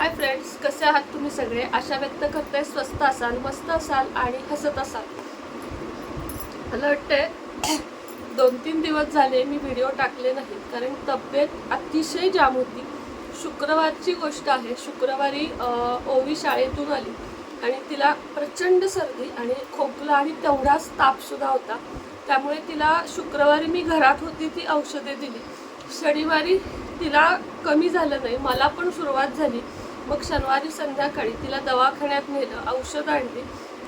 Hi friends कसे आहात तुम्ही सगळे? आशा व्यक्त करते स्वस्त असाल मस्त असाल आणि हसत असाल. मला वाटते दोन तीन दिवस झाले मी व्हिडिओ टाकले नाही कारण तब्येत अतिशय जाम होती. शुक्रवारची गोष्ट आहे शुक्रवारी ओवी शाळेतून आली आणि तिला प्रचंड सर्दी आणि खोकला आणि तेवढाच तापसुद्धा होता. त्यामुळे तिला शुक्रवारी मी घरात होती ती औषधे दिली. शनिवारी तिला कमी झालं नाही मला पण सुरुवात झाली. मग शनिवारी संध्याकाळी तिला दवाखान्यात नेलं औषध आणली.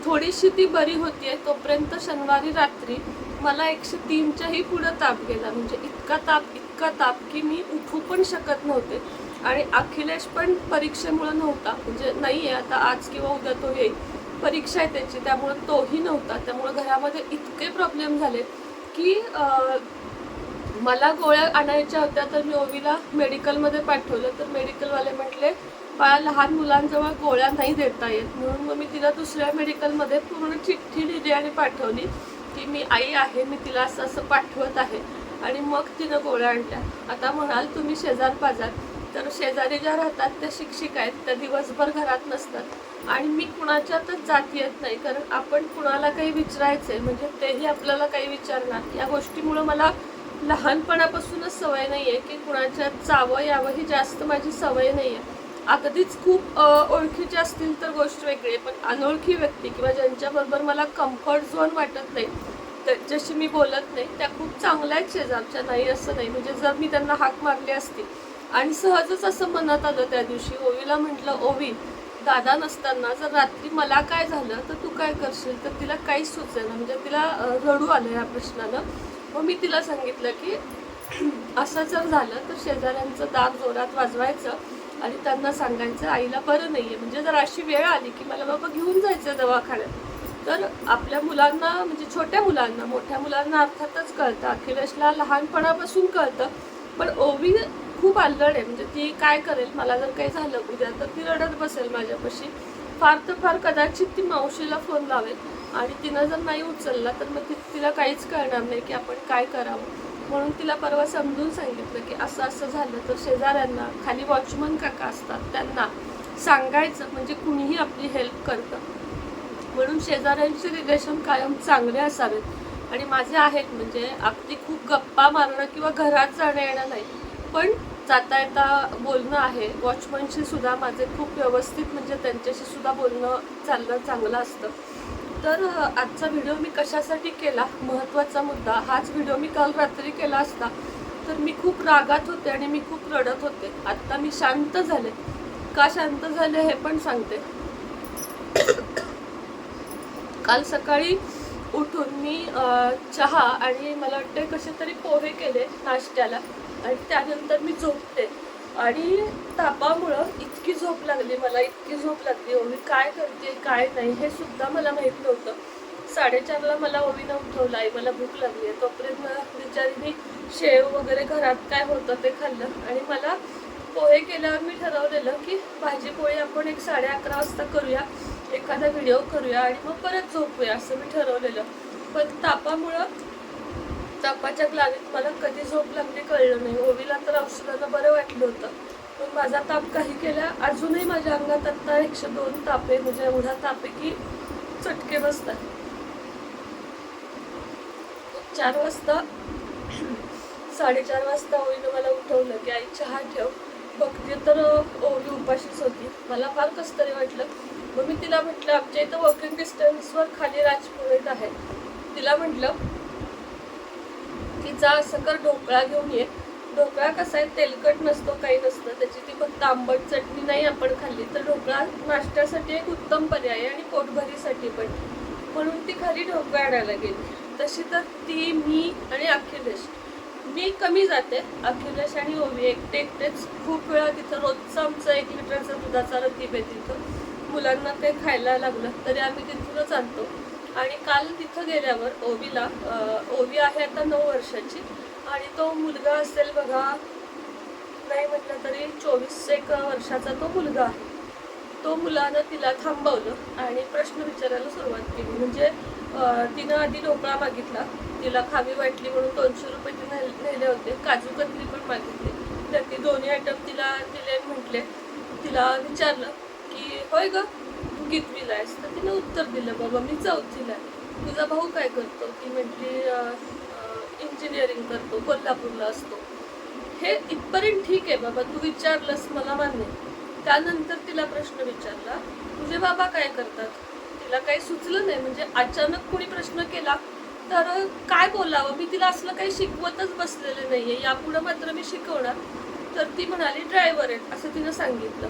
थोडीशी ती बरी होतीये तोपर्यंत शनिवारी रात्री मला एकशे तीनच्याही पुढं ताप गेला. म्हणजे इतका ताप इतका ताप की मी उठू पण शकत नव्हते. आणि अखिलेश पण परीक्षेमुळं नव्हता. म्हणजे नाही आहे आता आज किंवा उद्या तो येईल. परीक्षा आहे त्याची त्यामुळं तोही नव्हता. त्यामुळं घरामध्ये इतके प्रॉब्लेम झाले की मला गोळ्या आणायच्या होत्या तर मी ओवीला मेडिकलमध्ये पाठवलं. तर मेडिकलवाले म्हटले बाळा लहान मुलांजवळ गोळ्या नाही देता येत. म्हणून मग मी तिला दुसऱ्या मेडिकलमध्ये पूर्ण चिठ्ठी लिहिली आणि पाठवली की मी आई आहे मी तिला असं असं पाठवत आहे. आणि मग तिनं गोळ्या आणल्या. आता म्हणाल तुम्ही शेजार पाजार तर शेजारी ज्या राहतात त्या शिक्षिका आहेत त्या दिवसभर घरात नसतात. आणि मी कुणाच्यातच जात येत नाही कारण आपण कुणाला काही विचारायचं आहे म्हणजे तेही आपल्याला काही विचारणार. या गोष्टीमुळं मला लहानपणापासूनच सवय नाही आहे की कुणाच्या चावं यावं ही जास्त माझी सवय नाही आहे अगदीच खूप ओळखीचे असतील तर गोष्ट वेगळी आहे पण अनोळखी व्यक्ती किंवा ज्यांच्याबरोबर मला कम्फर्ट झोन वाटत नाही जशी मी बोलत नाही त्या खूप चांगल्या आहेत शेजारच्या नाही असं नाही. म्हणजे जर मी त्यांना हाक मारली असती आणि सहजच असं मनात आलं त्या दिवशी ओवीला म्हटलं ओवी दादा नसताना जर रात्री मला काय झालं तर तू काय करशील? तर तिला काहीच सुचेना म्हणजे तिला रडू आलं या प्रश्नानं. मग मी तिला सांगितलं की असं जर झालं तर शेजाऱ्यांचं दार जोरात वाजवायचं आणि त्यांना सांगायचं आईला बरं नाही आहे म्हणजे जर अशी वेळ आली की मला बाबा घेऊन जायचं दवाखान्यात तर आपल्या मुलांना म्हणजे छोट्या मुलांना मोठ्या मुलांना अर्थातच कळतं. अखिलेशला लहानपणापासून कळतं. पण ओवी खूप अल्लड आहे. म्हणजे ती काय करेल? मला जर काही झालं उद्या तर ती रडत बसेल माझ्यापाशी. फार तर फार कदाचित ती मावशीला फोन लावेल. आणि तिनं जर नाही उचलला तर मग ती तिला काहीच कळणार नाही की आपण काय करावं. म्हणून तिला परवा समजून सांगितलं की असं असं झालं तर शेजाऱ्यांना खाली वॉचमन काका असतात त्यांना सांगायचं म्हणजे कुणीही आपली हेल्प करतं. म्हणून शेजाऱ्यांचे रिलेशन कायम चांगले असावेत. आणि माझे आहेत म्हणजे अगदी खूप गप्पा मारणं किंवा घरात जाणं येणं नाही. पण जाता येता बोलणं आहे. वॉचमनशी सुद्धा माझे खूप व्यवस्थित म्हणजे त्यांच्याशी सुद्धा बोलणं चालणं चांगलं असतं. तर आजचा व्हिडिओ मी कशासाठी केला? महत्त्वाचा मुद्दा. हाच व्हिडिओ मी काल रात्री केला असता. तर मी खूप रागात होते आणि मी खूप रडत होते. आत्ता मी शांत झाले. का शांत झाले हे पण सांगते. काल सकाळी उठून मी चहा आणि मला वाटतं कसे तरी पोहे केले नाश्त्याला. आणि त्यानंतर मी झोपते. आणि तापामुळं इतकी झोप लागली मला इतकी झोप लागली. ओवी काय करते काय नाही हे सुद्धा मला माहीत नव्हतं. साडेचारला मला ओवीनं उठवलं आई मला भूक लागली आहे. तोपर्यंत मी शेव वगैरे घरात काय होतं ते खाल्लं. आणि मला पोहे केल्यावर मी ठरवलेलं की भाजी पोळी आपण एक साडे अकरा वाजता करूया एखादा व्हिडिओ करूया आणि मग परत झोपूया असं मी ठरवलेलं. पण तापामुळं तापाच्या ग्लानीत मला कधी झोप लागली कळलं नाही. ओवीला तर औषधानं बरं वाटलं होतं. पण माझा ताप काही केला अजूनही माझ्या अंगात आता एकशे दोन ताप आहे म्हणजे एवढा ताप आहे की चटके बसतात. चार वाजता साडेचार वाजता ओळीनं मला उठवलं की आई चहा ठेव. बघते तर ओवी उपाशीच होती. मला फार कसं तरी वाटलं. मग मी तिला म्हटलं आमच्या इथं वॉकिंग डिस्टन्सवर खाली राजपुरोहित आहे तिला म्हटलं जा असं कर ढोकळा घेऊन ये. ढोकळा कसा आहे तेलकट नसतो काही नसतं. त्याची ती फक्त आंबट चटणी नाही आपण खाल्ली तर ढोकळा नाश्त्यासाठी एक उत्तम पर्याय आहे आणि पोटभरीसाठी पण. म्हणून ती खाली ढोकळा आणायला गेली. तशी तर ती मी आणि अखिलेश. मी कमी जाते. अखिलेश आणि ओवी एकटे एकटेच. खूप वेळा तिथं रोजचं आमचं एक लिटरचा दुधाचा रतीब आहे तिथं मुलांना ते खायला लागलं तरी आम्ही तिथूनच आणतो. आणि काल तिथं गेल्यावर ओवीला ओवी आहे आता नऊ वर्षाची आणि तो मुलगा असेल बघा नाही म्हटलं तरी चोवीस एक वर्षाचा तो मुलगा आहे. तो मुलानं तिला थांबवलं आणि प्रश्न विचारायला सुरुवात केली. म्हणजे तिनं आधी ढोकळा मागितला. तिला खावी वाटली म्हणून दोनशे रुपये तिने नेले होते. काजू कतली पण मागितली. तर ती दोन्ही आयटम तिला दिले म्हटले. तिला विचारलं की होय ग आहेस तर तिने उत्तर दिलं बाबा मी चौथीला तुझा भाऊ काय करतो? ती म्हटली इंजिनिअरिंग करतो कोल्हापूरला असतो. हे इथपर्यंत ठीक आहे बाबा तू विचारलंस मला मान्य त्यानंतर तिला प्रश्न विचारला तुझे बाबा काय करतात? तिला काही सुचलं नाही म्हणजे अचानक कोणी प्रश्न केला तर काय बोलावं? मी तिला असलं काही शिकवतच बसलेले नाहीये यापुढं मात्र मी शिकवणार. तर ती म्हणाली ड्रायव्हर आहेत असं तिनं सांगितलं.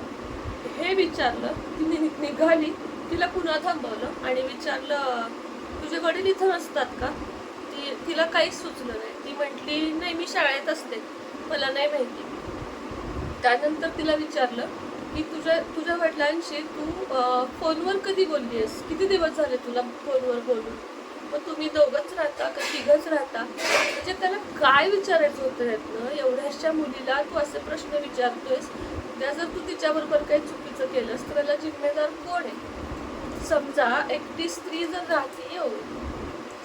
हे विचारलं ती नि- निघाली. तिला पुन्हा थांबवलं? आणि विचारलं तुझे वडील इथं नसतात का? ती तिला काहीच सुचलं नाही. ती म्हटली नाही मी शाळेत असते. मला नाही माहिती. त्यानंतर तिला विचारलं की तुझ्या तुझ्या वडिलांशी तू फोनवर कधी बोलली आहेस किती दिवस झाले तुला फोनवर बोलून? मग तुम्ही दोघंच राहता का तिघंच राहता? म्हणजे त्याला काय विचारायचं होतं यातनं? एवढ्याशा मुलीला तू असे प्रश्न विचारतोयस. त्या जर तू तिच्याबरोबर काही चुकीचं केलंस तर त्याला जिम्मेदार कोण आहे? समजा एकटी स्त्री जर राहते हो.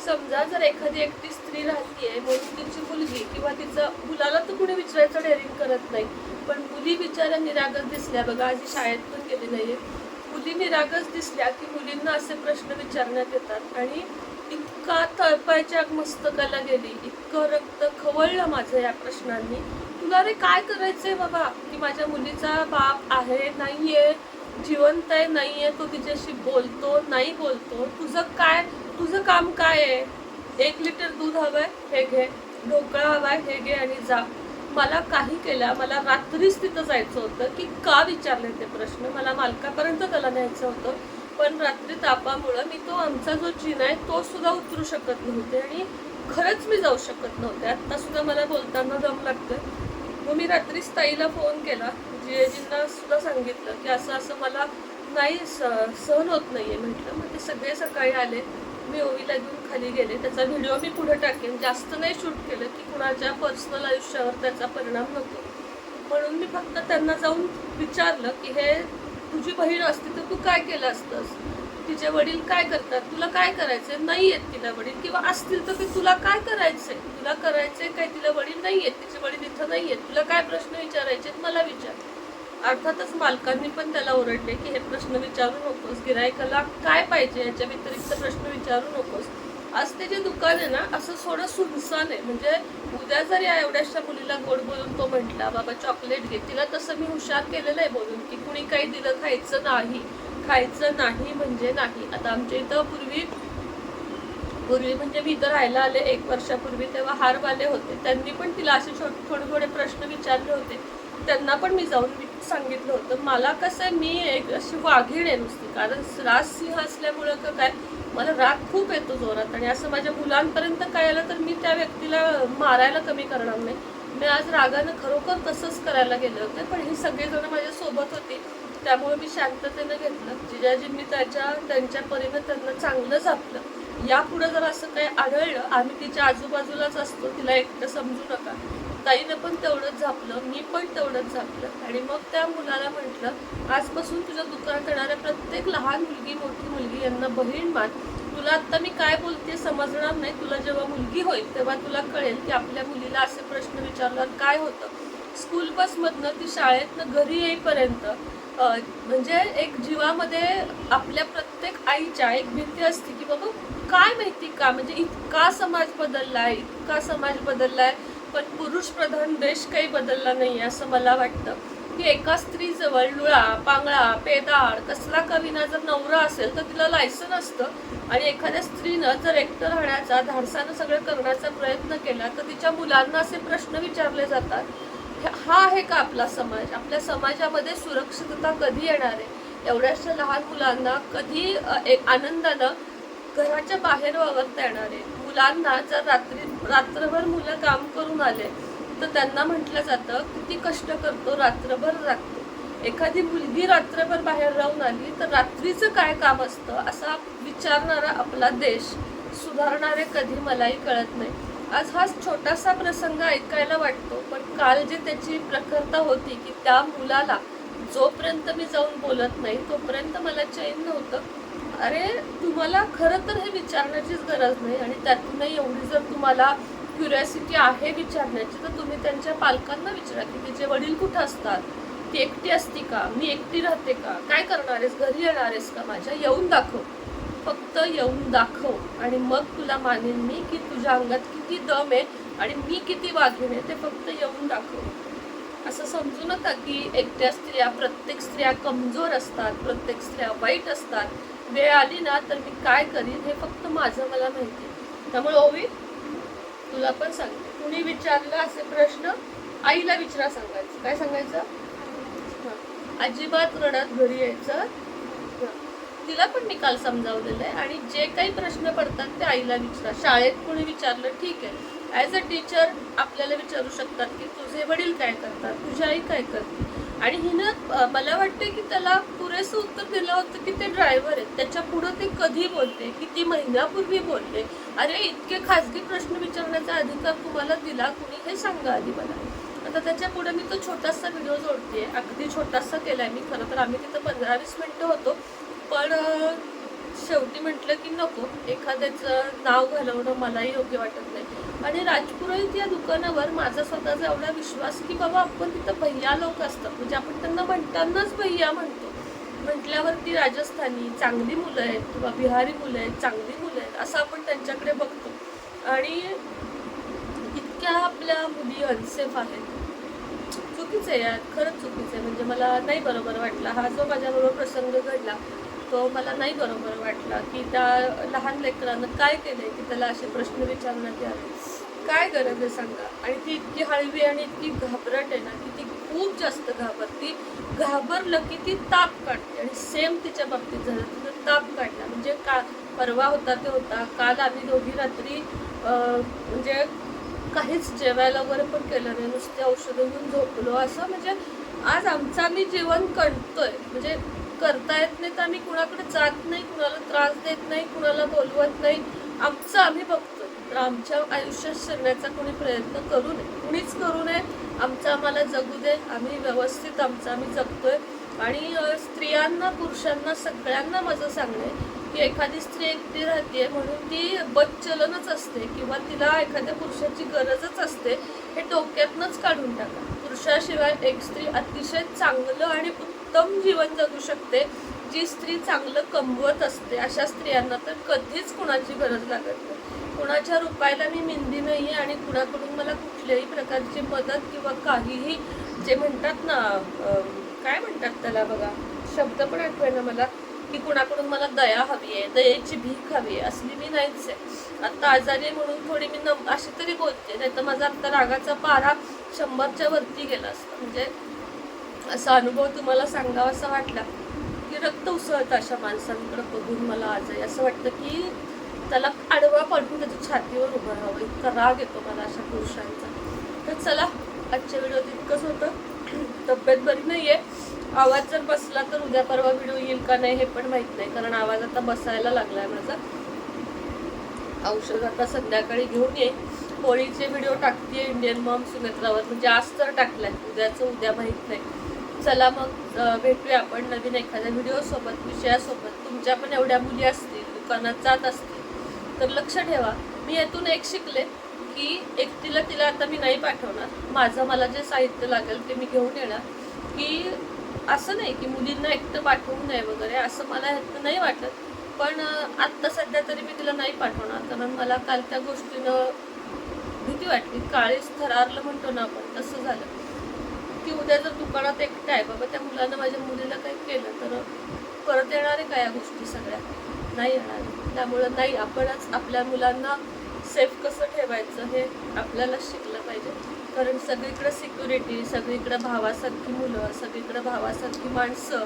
समजा जर एखादी एकटी स्त्री राहतीये म्हणून तिची मुलगी किंवा तिचं मुलाला तर कुणी विचारायचं डेअरिंग करत नाही. पण मुली बिचाऱ्या निरागस दिसल्या. बघा आधी शाळेत पण गेली नाहीये. मुली निरागस दिसल्या की मुलींना असे प्रश्न विचारण्यात येतात. आणि इतका तळपायच्या मस्तकाला गेली. इतकं रक्त खवळलं माझं या प्रश्नांनी. तुला रे काय करायचंय बाबा? की माझ्या मुलीचा बाप आहे नाहीये. जिवंत आहे नाही आहे तो तिच्याशी बोलतो नाही बोलतो. तुझं काय तुझं काम काय आहे? एक लिटर दूध हवंय हे घे. ढोकळा हवाय हे घे आणि जा. मला काही केला मला रात्रीच तिथं जायचं होतं की का विचारले ते प्रश्न? मला मालकापर्यंत त्याला न्यायचं होतं. पण रात्री तापामुळं मी तो आमचा जो जिना आहे तो सुद्धा उतरू शकत नव्हते आणि खरंच मी जाऊ शकत नव्हते. आत्ता सुद्धा मला बोलताना दम लागतं मग मी रात्रीच ताईला फोन केला. जिजेजींना सुद्धा सांगितलं की असं असं मला नाही स- सहन होत नाहीये म्हटलं. मग ते सगळे सकाळी आले. मी ओवीला घेऊन खाली गेले. त्याचा व्हिडिओ मी पुढे टाकेन. जास्त नाही शूट केलं की कुणाच्या पर्सनल आयुष्यावर त्याचा परिणाम नको म्हणून मी फक्त त्यांना जाऊन विचारलं की हे तुझी बहीण असती तर तू काय केलं असतंस? तिचे वडील काय करतात? तुला काय करायचंय? नाही आहेत तिला वडील. किंवा असतील तर ते तुला काय करायचंय? तुला करायचंय काय? तिला वडील नाही आहेत तिचे वडील इथं नाही आहेत तुला काय प्रश्न विचारायचे मला विचार. अर्थातच मालकांनी पण त्याला ओरडले की हे प्रश्न विचारू नकोस गिरायकाला काय पाहिजे याच्या व्यतिरिक्त प्रश्न विचारू नकोस. आज ते जे दुकान आहे ना असं थोडं सुनसान आहे. म्हणजे उद्या जर या एवढ्याशा मुलीला गोड बोलून तो म्हटला बाबा चॉकलेट घे. तिला तसं मी हुशार केलेलं आहे बोलून की कुणी काही दिलं खायचं नाही. खायचं नाही म्हणजे नाही. आता आमच्या इथं पूर्वी पूर्वी म्हणजे मी इथं राहायला आले एक वर्षापूर्वी तेव्हा हारवाले होते. त्यांनी पण तिला असे छोटे थोडे थोडे प्रश्न विचारले होते. त्यांना पण मी जाऊन वि- सांगितलं होतं. मला कसं आहे मी एक अशी वाघीण आहे नुसती. कारण राज सिंह असल्यामुळं का काय मला राग खूप येतो जोरात. आणि असं माझ्या मुलांपर्यंत काय आलं तर मी त्या व्यक्तीला मारायला कमी करणार नाही. मी आज रागानं खरोखर तसंच करायला गेले होते पण ही सगळेजण माझ्या सोबत होती. त्यामुळे मी शांततेनं घेतलं. जिजाजींनी त्याच्या त्यांच्या परीनं त्यांना चांगलं झापलं. यापुढे जर असं काही आढळलं आम्ही तिच्या आजूबाजूलाच असतो तिला एकटं समजू नका. ताईनं पण तेवढंच झापलं मी पण तेवढंच झापलं. आणि मग त्या मुलाला म्हटलं आजपासून तुझ्या दुकानात येणाऱ्या प्रत्येक लहान मुलगी मोठी मुलगी यांना बहीण मान. तुला आत्ता मी काय बोलते समजणार नाही. तुला जेव्हा मुलगी होईल तेव्हा तुला कळेल की आपल्या मुलीला असे प्रश्न विचारल्यावर काय होतं. स्कूल बसमधनं ती शाळेतनं घरी येईपर्यंत म्हणजे एक जीवामध्ये आपल्या प्रत्येक आईच्या एक भीती असते की बाबा काय माहिती का? म्हणजे इतका समाज बदललाय इतका समाज बदललाय. पण पुरुष प्रधान देश काही बदलला नाही असं मला वाटतं. की एका स्त्रीजवळ लुळा पांगळा पेदाळ कसला कविना जर नवरा असेल तर तिला लायसन असतं. आणि एखाद्या स्त्रीनं जर एकटं राहण्याचा धाडसानं सगळं करण्याचा प्रयत्न केला तर तिच्या मुलांना असे प्रश्न विचारले जातात. हा आहे का आपला समाज? आपल्या समाजामध्ये सुरक्षितता कधी येणार आहे? एवढ्याशा लहान मुलांना कधी एक आनंदानं घराच्या बाहेर वावरता येणार आहे? मुलांना जर रात्री रात्रभर मुलं काम करून आले तर त्यांना म्हटलं जातं किती कष्ट करतो रात्रभर राखतो एखादी मुलगी रात्रभर बाहेर राहून आली तर रात्रीचं काय काम असतं? असा विचारणारा आपला देश सुधारणारे कधी मलाही कळत नाही. आज हा छोटासा प्रसंग ऐकायला वाटतो पण काल जे त्याची प्रखरता होती की त्या मुलाला जोपर्यंत मी जाऊन बोलत नाही तोपर्यंत मला चैन नव्हतं. अरे तुम्हाला खरं तर हे विचारण्याचीच गरज नाही आणि त्यातूनही एवढी जर तुम्हाला क्युरियासिटी आहे विचारण्याची तर तुम्ही त्यांच्या पालकांना विचारा की तिचे वडील कुठं असतात? ती एकटी असती का? मी एकटी राहते का? काय करणार आहेस? घरी येणार आहेस का माझ्या? येऊन दाखव. फक्त येऊन दाखव. आणि मग तुला मानेन मी की तुझ्या अंगात किती दम आहे आणि मी किती वाघीण आहे ते फक्त येऊन दाखव. असं समजू नका की एकट्या स्त्रिया प्रत्येक स्त्रिया कमजोर असतात प्रत्येक स्त्रिया वाईट असतात. वेळ आली ना तर मी काय करीन हे फक्त माझं मला माहिती आहे. त्यामुळे ओवी तुला पण सांगते. कुणी विचारलं असे प्रश्न आईला विचारा सांगायचं. काय सांगायचं? अजिबात रडत घरी यायचं. तिला पण मी काल समजावलेलं आहे आणि जे काही प्रश्न पडतात ते आईला विचारा. शाळेत कोणी विचारलं ठीक आहे. ॲज अ टीचर आपल्याला विचारू शकतात की तुझे वडील काय करतात? तुझी आई काय करते? आणि हिनं मला वाटते की त्याला वेळेस उत्तर दिलं होतं की ते ड्रायव्हर आहेत. त्याच्या पुढं ते कधी बोलते? किती महिन्यापूर्वी बोलले? अरे इतके खाजगी प्रश्न विचारण्याचा अधिकार तुम्हाला दिला कुणी हे सांगा आधी मला. आता त्याच्या पुढे मी तो छोटासा व्हिडिओ जोडते अगदी छोटासा केलाय मी खरं तर आम्ही तिथं पंधरा वीस मिनटं होतो. पण शेवटी म्हटलं की नको एखाद्याचं नाव घालवणं मलाही योग्य वाटत नाही. आणि राजपुरोहित या दुकानावर माझा स्वतःचा एवढा विश्वास की बाबा आपण तिथं भैया लोक असतात. म्हणजे आपण त्यांना म्हणतानाच भैया म्हणतो. म्हटल्यावरती राजस्थानी चांगली मुलं आहेत किंवा बिहारी मुलं आहेत चांगली मुलं आहेत असं आपण त्यांच्याकडे बघतो. आणि इतक्या आपल्या मुली अनसेफ आहेत. चुकीचं आहे यार खरंच चुकीचं आहे. म्हणजे मला नाही बरोबर वाटला. हा जो माझ्याबरोबर प्रसंग घडला तो मला नाही बरोबर वाटला की त्या लहान लेकरानं काय केलंय की त्याला असे प्रश्न विचारण्यात यावे. काय गरज आहे सांगा. आणि ती इतकी हळवी आणि इतकी घाबरट आहे ना की ती खूप जास्त घाबरती घाबरलं की ती ताप काढते. आणि सेम तिच्या बाबतीत झालं तिथं ताप काढला. म्हणजे का परवा होता ते होता. काल आम्ही दोघी रात्री म्हणजे काहीच जेवायला वगैरे पण केलं नाही. नुसते औषधं घेऊन झोपलो. असं म्हणजे आज आमचं आम्ही जेवण करतोय. म्हणजे करता येत नाही तर आम्ही कुणाकडे जात नाही कुणाला त्रास देत नाही कुणाला बोलवत नाही. आमचं आम्ही बघतो. तर आमच्या आयुष्यात शिरण्याचा कोणी प्रयत्न करू नये. कुणीच करू नये. आमचं आम्हाला जगू दे. आम्ही व्यवस्थित आमचं आम्ही जगतोय. आणि स्त्रियांना पुरुषांना सगळ्यांना माझं सांगणे की एखादी स्त्री एकटी राहते म्हणून ती बदचलनच असते किंवा तिला एखाद्या पुरुषाची गरजच असते हे डोक्यातनंच काढून टाका. पुरुषाशिवाय एक स्त्री अतिशय चांगलं आणि उत्तम जीवन जगू शकते. जी स्त्री चांगलं कमवत असते अशा स्त्रियांना तर कधीच कुणाची गरज लागत नाही. कुणाच्या रुपायला मी मिंदी नाही आहे आणि कुणाकडून मला कुठल्याही प्रकारची मदत किंवा काहीही जे म्हणतात ना काय म्हणतात त्याला बघा शब्द पण आठवेना मला की कुणाकडून मला दया हवी आहे दयेची भीक हवी आहे असली मी नाहीच आहे. आत्ता आजारी आहे म्हणून थोडी मी न अशी तरी बोलते नाही तर माझा आत्ता रागाचा पारा शंभरच्या वरती गेला असता. म्हणजे असा अनुभव तुम्हाला सांगावा असा वाटला की रक्त उसळतं अशा माणसांकडे बघून मला आज आहे. असं वाटतं की त्याला आडवा पडून त्याच्या छातीवर उभं राहावं. इतका राग येतो मला अशा पुरुषांचा. तर चला आजच्या व्हिडिओत इतकंच होतं. तब्येत बरी नाही आहे आवाज जर बसला तर उद्या परवा व्हिडिओ येईल का नाही हे पण माहीत नाही. कारण आवाज आता बसायला लागला आहे माझा. औषध आता संध्याकाळी घेऊन येईल होळीचे व्हिडिओ टाकते इंडियन मॉम सुमित्रावर. म्हणजे आज तर टाकलाय. उद्याचं उद्या माहीत नाही. चला मग भेटूया आपण नवीन एखाद्या व्हिडिओ सोबत विषयासोबत. तुमच्या पण एवढ्या मुली असतील दुकानात जात असतील. तर लक्ष ठेवा. मी यातून एक शिकले की एकटीला तिला आता मी नाही पाठवणार. माझं मला जे साहित्य लागेल ते मी घेऊन येणार. की असं नाही की मुलींना एकटं पाठवू नये वगैरे असं मला ह्यातनं नाही वाटत. पण आत्ता सध्या तरी मी तिला नाही पाठवणार. कारण मला काल त्या गोष्टीनं भीती वाटली. काळीच थरारलं म्हणतो ना आपण तसं झालं. की उद्या जर दुकानात एकटं आहे बाबा त्या मुलानं माझ्या मुलीला काही केलं तर परत येणार आहे का या गोष्टी सगळ्या? नाही येणार. त्यामुळं नाही आपणच आपल्या मुलांना सेफ कसं ठेवायचं हे आपल्याला शिकलं पाहिजे. कारण सगळीकडं सिक्युरिटी सगळीकडं भावासारखी मुलं सगळीकडं भावासारखी माणसं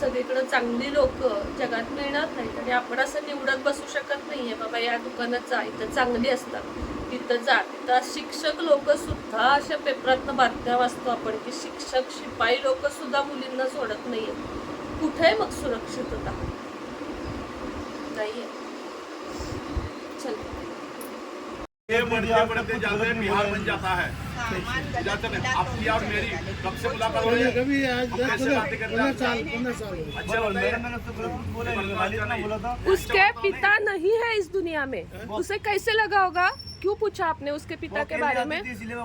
सगळीकडं चांगली लोक जगात मिळणार नाहीत. आणि आपण असं निवडत बसू शकत नाही आहे बाबा या दुकानात जा इथं चांगली असतात. तिथं जा. तिथं शिक्षक लोक सुद्धा अशा पेपरातनं बातम्या वाचतो आपण की शिक्षक शिपाई लोकसुद्धा मुलींना सोडत नाही आहेत कुठे मग सुरक्षितता? नाहीये चल। ये बढ़ते बढ़ते जाते बिहार बन जाता है। जाते नहीं आपकी और मेरी कब से मुलाकात हो रही है कभी आज हम कैसे बातें करते पंद्रह हैं साल पंद्रह साल हो गए। अच्छा बताइए। उसके पिता नहीं है इस दुनिया में। उसे कैसे लगा होगा? क्यों पूछा आपने उसके पिता के बारे में?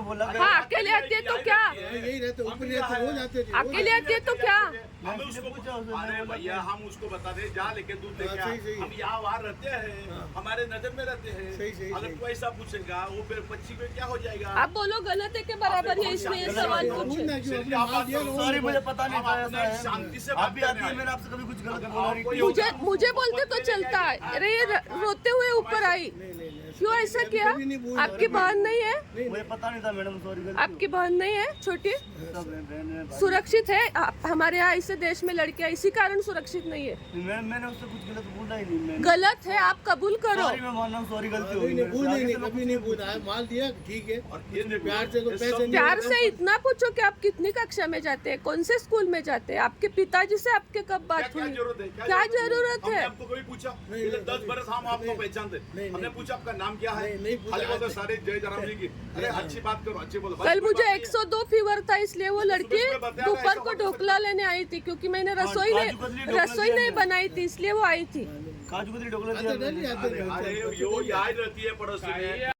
बोला हाँ अकेले आती है तो क्या? यही रहते ऊपर रहते रोज आते अकेले आती है तो क्या? अरे भैया हम उसको बता दे जा लेके दूध लेके हाँ। हम यहाँ वहाँ रहते हैं हमारे नज़र में रहते हैं। अगर कोई ऐसा पूछेगा वो फिर बच्ची में क्या हो जाएगा? आप बोलो गलत है के बराबर है इसमें ये सवाल सॉरी को। मुझे पता नहीं था है। शांति से आप भी आती है। मैंने आपसे कभी कुछ गलत बोला मुझे मुझे बोलते तो चलता। है अरे ये रोते हुए ऊपर आई। नहीं नहीं नहीं। क्यों ऐसा किया? कभी नहीं बोल आपकी बहन नहीं है? नहीं मुझे पता नहीं था मैडम सॉरी आपकी बहन नहीं है छोटी? सब बहन है भाई। सुरक्षित है? आप- हमारे यहाँ ऐसे देश में लड़कियां इसी कारण सुरक्षित नहीं है। मैं मैंने उससे कुछ गलत बोला ही नहीं मैंने गलत है आप कबूल करो। सॉरी मैं मान रहा हूँ सॉरी गलती हो नहीं गई नहीं मेरे पूछ से। नहीं आगे नहीं से कभी नहीं पूछा है माल दिया ठीक है। और ये देखो, प्यार से कोई ये पैसे सब- नहीं प्यार से इतना पूछो कि आप कितनी कक्षा में जाते हैं कौन से स्कूल में जाते हैं? आपके पिताजी से आपके कब क्या बात क्या हुई? जरूरत है? क्या जरूरत हमने है? आपको कभी पूछा? नहीं, पिछले नहीं, दस नहीं, बरस हम आपको नहीं, पहचानते। नहीं, हमने नहीं। पूछा आपका नाम क्या है? नहीं, नहीं पूछा। खाली बोलते सारे जय जयराम जी की। अरे अच्छी बात करो अच्छी बोलो। कल मुझे 102 फीवर था इसलिए वो लड़की दोपहर को ढोकला लेने आई थी क्योंकि मैंने रसोई रसोई नहीं। बनाई थी इसलिए वो आई थी। काजू कतली ढोकला अरे यो याद रहती है पड़ोसी में।